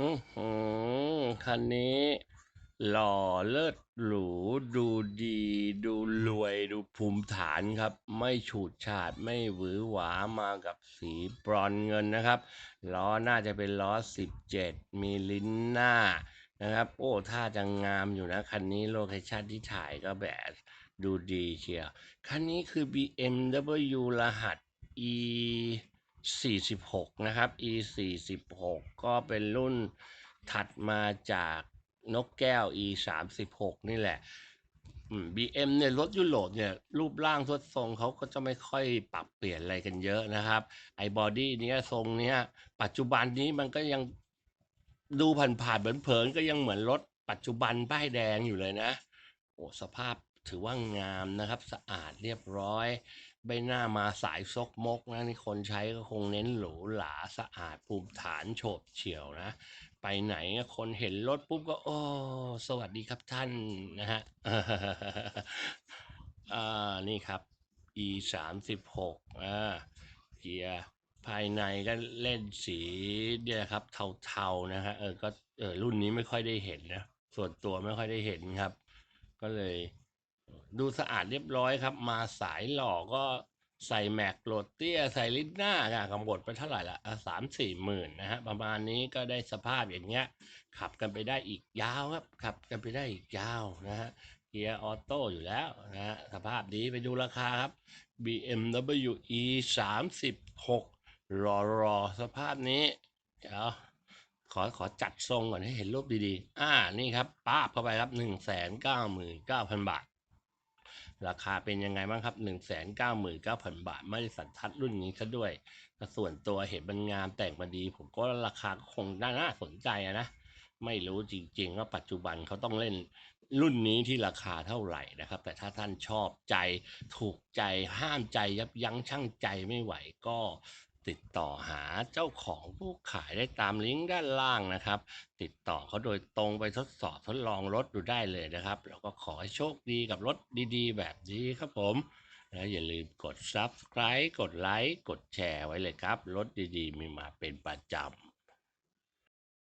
อือหือคันนี้ หล่อเลิศหรู ดูดี ดูรวยดูภูมิฐานครับ ไม่ฉูดฉาดไม่หวือหวามากับสีบรอนเงินนะครับ ล้อน่าจะเป็นล้อ 17 มีลิ้นหน้านะครับ โอ้ท่าจะงามอยู่นะ คันนี้โลเคชั่นที่ถ่ายก็แบบดูดีเชียว คันนี้คือ BMW รหัส E 46 นะครับ E 46ก็เป็นรุ่นถัดมาจากนกแก้ว E 36นี่แหละ BM เนี่ยรถยุโรปเนี่ยรูปร่างทวดทรงเขาก็จะไม่ค่อยปรับเปลี่ยนอะไรกันเยอะนะครับ ไอ้บอดี้เนี้ยทรงเนี้ยปัจจุบันนี้มันก็ยังดูผ่านๆเผินๆก็ยังเหมือนรถปัจจุบันป้ายแดงอยู่เลยนะ โอ้สภาพ ถือว่างามนะครับ สะอาดเรียบร้อย ใบหน้ามาสายซกมกนะนี่คนใช้ก็คงเน้นหรูหราสะอาดภูมิฐานโฉบเฉี่ยวนะ ไปไหนคนเห็นรถปุ๊บก็โอ้สวัสดีครับท่านนะฮะอ่านี่ครับ e สามสิบหกอ่าเกียร์ภายในก็เล่นสีเนี่ยครับ เทาๆนะฮะเออก็เออรุ่นนี้ไม่ค่อยได้เห็นนะส่วนตัวไม่ค่อยได้เห็นครับ ก็เลย ดูสะอาดเรียบร้อยครับ มาสายหล่อก็ใส่แม็กโหลดเตี้ย ใส่ลิ้นหน้าอะกำหนดไปเท่าไหร่ละสามสี่หมื่นนะฮะ ประมาณนี้ก็ได้สภาพอย่างเงี้ย ขับกันไปได้อีกยาวครับ ขับกันไปได้อีกยาวนะฮะ เกียร์ออโต้อยู่แล้วนะฮะ สภาพดีไปดูราคาครับ BMW E 36รอรอสภาพนี้ เดี๋ยวขอขอจัดทรงก่อนให้เห็นรูปดีๆ อ่า นี่ครับป้าบเข้าไปครับหนึ่งแสนเก้าหมื่นเก้าพันบาท ราคาเป็นยังไงบ้างครับหนึ่งแสนเก้าหมื่นเก้าพันบาท ไม่ได้สันทัดรุ่นนี้ซะด้วยแต่ส่วนตัวเห็นมันงามแต่งมาดี ผมก็ราคาก็คงน่านาสนใจนะ ไม่รู้จริงๆ ว่าปัจจุบันเขาต้องเล่นรุ่นนี้ที่ราคาเท่าไหร่นะครับ แต่ถ้าท่านชอบใจถูกใจห้ามใจยับยั้งชั่งใจไม่ไหวก็ ติดต่อหาเจ้าของผู้ขายได้ตามลิงก์ด้านล่างนะครับ ติดต่อเขาโดยตรงไปทดสอบทดลองรถดูได้เลยนะครับแล้วก็ขอให้โชคดีกับรถดีๆ แบบนี้ครับผมและอย่าลืมกด subscribe กดไลค์กดแชร์ไว้เลยครับ รถดีๆ มีมาเป็นประจำ